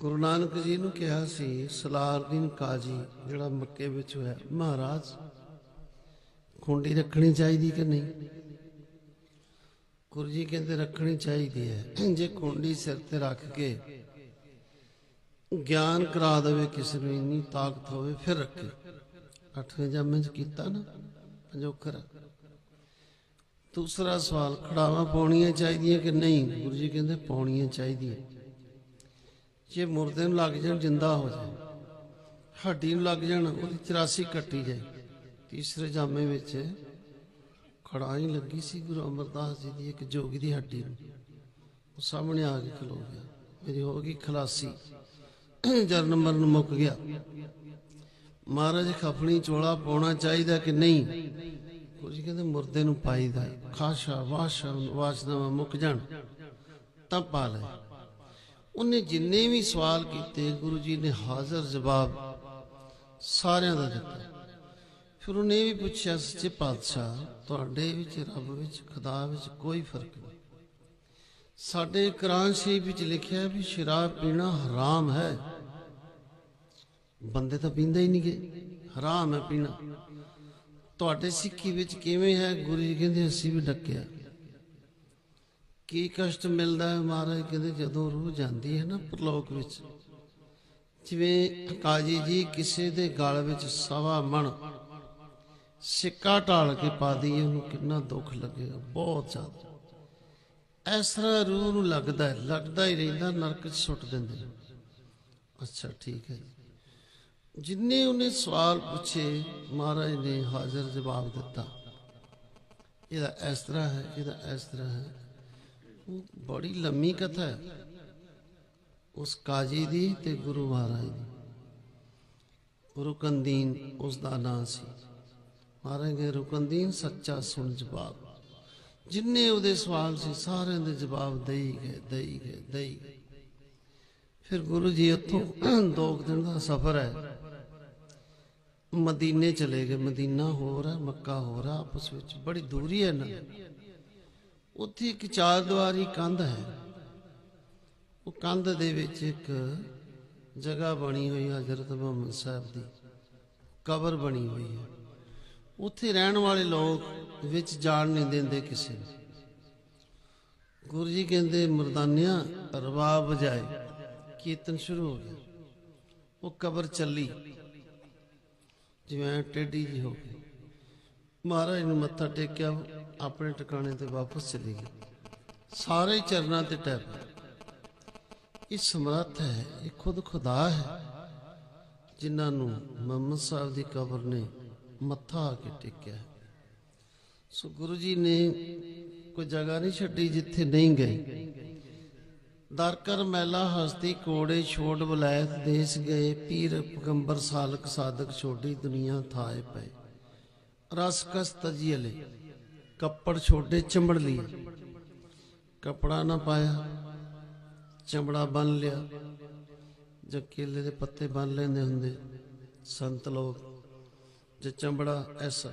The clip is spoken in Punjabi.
ਗੁਰੂ ਨਾਨਕ ਜੀ ਨੂੰ ਕਿਹਾ ਸੀ ਸਲਾਰਦੀਨ ਕਾਜੀ, ਜਿਹੜਾ ਮੱਕੇ ਵਿੱਚ ਹੋਇਆ। ਮਹਾਰਾਜ, ਖੁੰਡੀ ਰੱਖਣੀ ਚਾਹੀਦੀ ਕਿ ਨਹੀਂ? ਗੁਰੂ ਜੀ ਕਹਿੰਦੇ, ਰੱਖਣੀ ਚਾਹੀਦੀ ਹੈ। ਜੇ ਖੁੰਡੀ ਸਿਰ ਤੇ ਰੱਖ ਕੇ ਗਿਆਨ ਕਰਾ ਦੇਵੇ ਕਿਸੇ ਨੂੰ, ਇੰਨੀ ਤਾਕਤ ਹੋਵੇ, ਫਿਰ ਰੱਖੇ। ਅੱਠਵੇਂ ਜਾਮੇ ਚ ਕੀਤਾ ਨਾ, ਪੰਜੋਖਰ। ਦੂਸਰਾ ਸਵਾਲ, ਖੜਾਵਾਂ ਪਾਉਣੀਆਂ ਚਾਹੀਦੀਆਂ ਕਿ ਨਹੀਂ? ਗੁਰੂ ਜੀ ਕਹਿੰਦੇ, ਪਾਉਣੀਆਂ ਚਾਹੀਦੀਆਂ। ਜੇ ਮੁਰਦੇ ਨੂੰ ਲੱਗ ਜਾਣ, ਜਿੰਦਾ ਹੋ ਜਾਏ ਹੱਡੀ ਨੂੰ ਲੱਗ ਜਾਣ, ਉਹਦੀ 84 ਕੱਟੀ ਜਾਏ। ਤੀਸਰੇ ਜਾਮੇ ਵਿੱਚ ਖੜਾਈ ਲੱਗੀ ਸੀ ਗੁਰੂ ਅਮਰਦਾਸ ਜੀ ਦੀ, ਇੱਕ ਜੋਗੀ ਦੀ ਹੱਡੀ ਨੂੰ। ਉਹ ਸਾਹਮਣੇ ਆ ਕੇ ਖਲੋ ਗਿਆ। ਮੇਰੀ ਹੋ ਗਈ ਖਲਾਸੀ। ਜਰ ਨੰਬਰ ਮੁੱਕ ਗਿਆ। ਮਹਾਰਾਜ ਖਫਣੀ ਚੋਲਾ ਪਾਉਣਾ ਚਾਹੀਦਾ ਕਿ ਨਹੀਂ? ਕੁਝ ਕਹਿੰਦੇ ਮੁਰਦੇ ਨੂੰ ਪਾਈਦਾ। ਹੈ। ਖਾਸ਼ਾ, ਵਾਸ਼ਾ ਵਾਸ਼ਨਾ ਮੁੱਕ ਜਾਣ, ਤਾਂ ਪਾ ਲੈ। ਉਹਨੇ ਜਿੰਨੇ ਵੀ ਸਵਾਲ ਕੀਤੇ, ਗੁਰੂ ਜੀ ਨੇ ਹਾਜ਼ਰ ਜਵਾਬ ਸਾਰਿਆਂ ਦਾ ਦਿੱਤਾ। ਫਿਰ ਉਹਨੇ ਵੀ ਪੁੱਛਿਆ, ਸੱਚੇ ਪਾਤਸ਼ਾਹ, ਤੁਹਾਡੇ ਵਿੱਚ, ਰੱਬ ਵਿੱਚ, ਖੁਦਾ ਵਿੱਚ ਕੋਈ ਫ਼ਰਕ ਨਹੀਂ। ਸਾਡੇ ਕੁਰਾਨ ਸ਼ਰੀਫ ਵਿੱਚ ਲਿਖਿਆ ਵੀ ਸ਼ਰਾਬ ਪੀਣਾ ਹਰਾਮ ਹੈ। ਬੰਦੇ ਤਾਂ ਪੀਂਦੇ ਹੀ ਨਹੀਂ ਗੇ। ਹਰਾਮ ਹੈ ਪੀਣਾ। ਤੁਹਾਡੇ ਸਿੱਖੀ ਵਿੱਚ ਕਿਵੇਂ ਹੈ? ਗੁਰੂ ਜੀ ਕਹਿੰਦੇ, ਅਸੀਂ ਵੀ ਡੱਕਿਆ। ਕੀ ਕਸ਼ਟ ਮਿਲਦਾ ਹੈ ਮਹਾਰਾਜ? ਕਹਿੰਦੇ ਜਦੋਂ ਰੂਹ ਜਾਂਦੀ ਹੈ ਨਾ ਪ੍ਰਲੋਕ ਵਿੱਚ। ਜਿਵੇਂ ਕਾਜੀ ਜੀ ਕਿਸੇ ਦੇ ਗਲ ਵਿੱਚ ਸਵਾ ਮਣ ਸਿੱਕਾ ਢਾਲ ਕੇ ਪਾ ਦਈਏ, ਉਹਨੂੰ ਕਿੰਨਾ ਦੁੱਖ ਲੱਗੇਗਾ ਬਹੁਤ ਜ਼ਿਆਦਾ। ਇਸ ਤਰ੍ਹਾਂ ਰੂਹ ਨੂੰ ਲੱਗਦਾ ਹੈ, ਲੱਗਦਾ ਹੀ ਰਹਿੰਦਾ, ਨਰਕ 'ਚ ਸੁੱਟ ਦਿੰਦੇ ਅੱਛਾ, ਠੀਕ ਹੈ ਜੀ। ਜਿੰਨੇ ਉਹਨੇ ਸਵਾਲ ਪੁੱਛੇ, ਮਹਾਰਾਜ ਨੇ ਹਾਜ਼ਰ ਜਵਾਬ ਦਿੱਤਾ। ਇਹਦਾ ਇਸ ਤਰ੍ਹਾਂ ਹੈ, ਇਹਦਾ ਇਸ ਤਰ੍ਹਾਂ ਹੈ। ਬੜੀ ਲੰਮੀ ਕਥਾ ਹੈ। ਉਸ ਕਾਜੀ ਦੀ ਤੇ ਗੁਰੂ ਮਹਾਰਾਜ ਦੀ। ਰੁਕਨਦੀਨ ਉਸ ਦਾ ਨਾਂ ਸੀ। ਮਹਾਰਾਜ ਨੇ ਰੁਕਨਦੀਨ ਸੱਚਾ ਸੁਣ ਜਵਾਬ। ਜਿੰਨੇ ਉਹਦੇ ਸਵਾਲ ਸੀ, ਸਾਰਿਆਂ ਦੇ ਜਵਾਬ ਦੇਈ ਗਏ ਦੇਈ ਗਏ ਦੇਈ ਗਏ। ਫਿਰ ਗੁਰੂ ਜੀ ਉੱਥੋਂ ਦੋ ਦਿਨ ਦਾ ਸਫ਼ਰ ਹੈ। ਮਦੀਨੇ ਚਲੇ ਗਏ। ਮਦੀਨਾ ਹੋਰ ਹੈ ਮੱਕਾ ਹੋਰ ਹੈ ਆਪਸ ਵਿੱਚ। ਬੜੀ ਦੂਰੀ ਹੈ ਨਾ ਉੱਥੇ ਇੱਕ ਚਾਰ ਦੁਆਰੀ ਕੰਧ ਹੈ। ਉਹ ਕੰਧ ਦੇ ਵਿੱਚ ਇੱਕ ਜਗ੍ਹਾ ਬਣੀ ਹੋਈ ਹੈ ਹਜ਼ਰਤ ਮੁਹੰਮਦ ਸਾਹਿਬ ਦੀ। ਕਬਰ ਬਣੀ ਹੋਈ ਹੈ। ਉੱਥੇ ਰਹਿਣ ਵਾਲੇ ਲੋਕ ਵਿੱਚ ਜਾਣ ਨਹੀਂ ਦਿੰਦੇ ਕਿਸੇ ਨੂੰ। ਗੁਰੂ ਜੀ ਕਹਿੰਦੇ, ਮਰਦਾਨਿਆਂ ਰਬਾਬ ਵਜਾਏ, ਕੀਰਤਨ ਸ਼ੁਰੂ ਹੋ ਗਿਆ। ਉਹ ਕਬਰ ਚੱਲੀ। ਜਿਵੇਂ ਟੇਢੀ ਜੀ ਹੋ ਗਈ। ਮਹਾਰਾਜ ਨੂੰ ਮੱਥਾ ਟੇਕਿਆ। ਆਪਣੇ ਟਿਕਾਣੇ ਤੇ ਵਾਪਸ ਚਲੀ ਗਈ। ਸਾਰੇ ਚਰਨਾਂ ਤੇ ਟੈਪ ਇਹ ਸਮਰੱਥ ਹੈ, ਇਹ ਖੁਦ ਖੁਦਾ ਹੈ, ਜਿਨ੍ਹਾਂ ਨੂੰ ਮੁਹੰਮਦ ਸਾਹਿਬ ਦੀ ਕਬਰ ਨੇ ਮੱਥਾ ਆ ਕੇ ਟੇਕਿਆ ਸੋ ਗੁਰੂ ਜੀ ਨੇ ਕੋਈ ਜਗ੍ਹਾ ਨਹੀਂ ਛੱਡੀ ਜਿੱਥੇ ਨਹੀਂ ਗਏ। ਦਰ ਕਰ ਮੈਲਾ ਹਸਤੀ ਕੋੜੇ ਛੋੜ ਬਲੈਤ ਦੇਸ ਗਏ, ਪੀਰ ਪਗੰਬਰ ਸਾਲਕ ਸਾਧਕ ਛੋਡੀ ਦੁਨੀਆ ਥਾਏ ਪਏ। ਰਸ ਕਸ ਤਜੀਲੇ ਕੱਪੜ ਛੋਟੇ ਚੰਬੜ ਲਈ। ਕਪੜਾ ਨਾ ਪਾਇਆ ਚਮੜਾ ਬੰਨ ਲਿਆ। ਜਾਂ ਕੇਲੇ ਦੇ ਪੱਤੇ ਬੰਨ ਲੈਂਦੇ ਹੁੰਦੇ। ਸੰਤ ਲੋਕ, ਜੇ ਚਮੜਾ ਐਸਾ